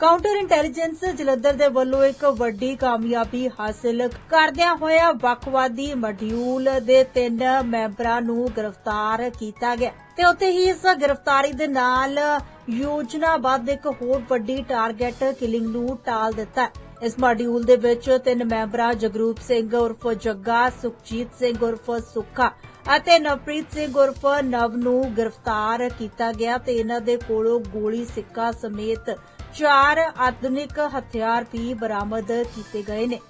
Counter intelligence Jalandhar ਦੇ ਵੱਲੋਂ ਇੱਕ ਵੱਡੀ ਕਾਮਯਾਬੀ ਹਾਸਲ ਕਰਦਿਆਂ ਹੋਇਆ ਵੱਖਵਾਦੀ ਮੋਡਿਊਲ ਦੇ ਤਿੰਨ ਮੈਂਬਰਾਂ ਨੂੰ ਗ੍ਰਿਫਤਾਰ ਕੀਤਾ ਗਿਆ। ਤੇ ਉੱਥੇ ਹੀ ਇਸ ਗ੍ਰਿਫਤਾਰੀ ਦੇ ਨਾਲ ਯੋਜਨਾਬੱਧ ਇੱਕ ਹੋਰ ਵੱਡੀ ਟਾਰਗੇਟ ਕਿਲਿੰਗ ਨੂੰ ਟਾਲ ਦਿੱਤਾ ਹੈ। ਇਸ ਮਾਡਿਊਲ ਦੇ ਵਿੱਚ ਤਿੰਨ ਮੈਂਬਰਾਂ ਜਗਰੂਪ ਸਿੰਘ ਉਰਫ ਜੱਗਾ, ਸੁਖਜੀਤ ਸਿੰਘ ਉਰਫ ਸੁੱਖਾ ਅਤੇ ਨਵਪ੍ਰੀਤ ਸਿੰਘ ਉਰਫ ਨਵ ਨੂੰ ਗ੍ਰਿਫਤਾਰ ਕੀਤਾ ਗਿਆ ਤੇ ਇਹਨਾਂ ਦੇ ਕੋਲੋਂ ਗੋਲੀ ਸਿੱਕਾ ਸਮੇਤ ਚਾਰ ਆਧੁਨਿਕ ਹਥਿਆਰ ਵੀ ਬਰਾਮਦ ਕੀਤੇ ਗਏ ਨੇ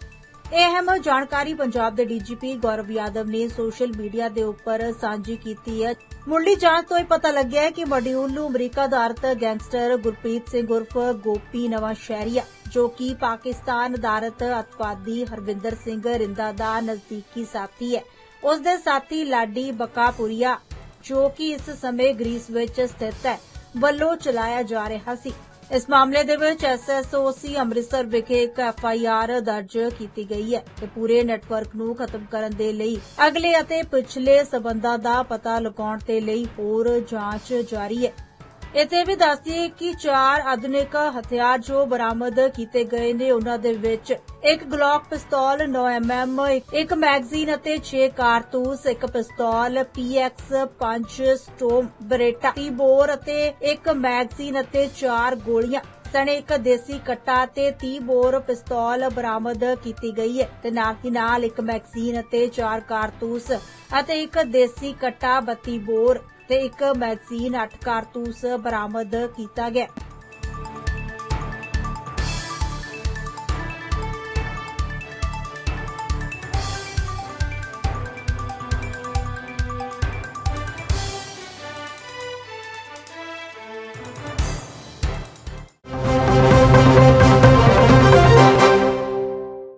ਇਹ ਅਹਿਮ ਜਾਣਕਾਰੀ ਪੰਜਾਬ ਦੇ ਡੀਜੀਪੀ ਗੌਰਵ ਯਾਦਵ ਨੇ ਸੋਸ਼ਲ ਮੀਡੀਆ ਦੇ ਉੱਪਰ ਸਾਂਝੀ ਕੀਤੀ ਹੈ। ਮੁੱਢਲੀ ਜਾਂਚ ਤੋਂ ਇਹ ਪਤਾ ਲੱਗਿਆ ਹੈ ਕਿ ਮੋਡਿਊਲ ਨੂੰ ਅਮਰੀਕਾ ਆਧਾਰਿਤ ਗੈਂਗਸਟਰ ਗੁਰਪ੍ਰੀਤ ਸਿੰਘ ਉਰਫ ਗੋਪੀ ਨਵਾਂ ਸ਼ਹਿਰੀਆ ਜੋ ਕਿ ਪਾਕਿਸਤਾਨ ਆਧਾਰਿਤ ਅਤਵਾਦੀ ਹਰਵਿੰਦਰ ਸਿੰਘ ਰਿੰਦਾ ਦਾ ਨਜ਼ਦੀਕੀ ਸਾਥੀ ਹੈ। ਉਸ ਦੇ ਸਾਥੀ ਲਾਡੀ ਬਕਾਪੁਰੀਆ, ਜੋ ਕਿ ਇਸ ਸਮੇਂ ਗ੍ਰੀਸ ਵਿੱਚ ਸਥਿਤ ਹੈ, ਵੱਲੋਂ ਚਲਾਇਆ ਜਾ ਰਿਹਾ ਸੀ। ਇਸ ਮਾਮਲੇ ਦੇ ਵਿੱਚ ਐਸਐਸਓਸੀ ਅੰਮ੍ਰਿਤਸਰ ਵਿਖੇ ਇੱਕ ਐਫਆਈਆਰ ਦਰਜ ਕੀਤੀ ਗਈ ਹੈ ਤੇ ਪੂਰੇ ਨੈਟਵਰਕ ਨੂੰ ਖਤਮ ਕਰਨ ਦੇ ਲਈ ਅਗਲੇ ਅਤੇ ਪਿਛਲੇ ਸਬੰਧਾਂ ਦਾ ਪਤਾ ਲਗਾਉਣ ਦੇ ਲਈ ਹੋਰ ਜਾਂਚ ਜਾਰੀ ਹੈ। ਇੱਥੇ ਵੀ ਦੱਸਦੀਏ ਕਿ ਚਾਰ ਆਧੁਨਿਕ ਹਥਿਆਰ ਜੋ ਬਰਾਮਦ ਕੀਤੇ ਗਏ ਨੇ, ਉਹਨਾਂ ਦੇ ਵਿੱਚ ਇੱਕ ਗਲੌਕ ਪਿਸਤੌਲ 9mm ਇੱਕ ਮੈਗਜ਼ੀਨ ਅਤੇ 6 ਕਾਰਤੂਸ, ਇੱਕ ਪਿਸਤੌਲ PX 5 ਸਟੋਮ ਬਰੇਟਾ, ਤੀਬੋਰ ਅਤੇ ਇੱਕ ਮੈਗਜ਼ੀਨ ਅਤੇ 4 ਗੋਲੀਆਂ, ਸਣੇ ਇੱਕ ਦੇਸੀ ਕੱਟਾ ਤੇ 30 ਬੋਰ ਪਿਸਤੌਲ ਬਰਾਮਦ ਕੀਤੀ ਗਈ ਹੈ। ਤੇ ਨਾਲ ਹੀ ਨਾਲ ਇੱਕ ਮੈਗਜ਼ੀਨ ਅਤੇ 4 ਕਾਰਤੂਸ ਅਤੇ ਇੱਕ ਦੇਸੀ ਕੱਟਾ 32 ਬੋਰ ਤੇ ਇੱਕ ਮੈਗਜ਼ੀਨ 8 ਕਾਰਤੂਸ ਬਰਾਮਦ ਕੀਤਾ ਗਿਆ।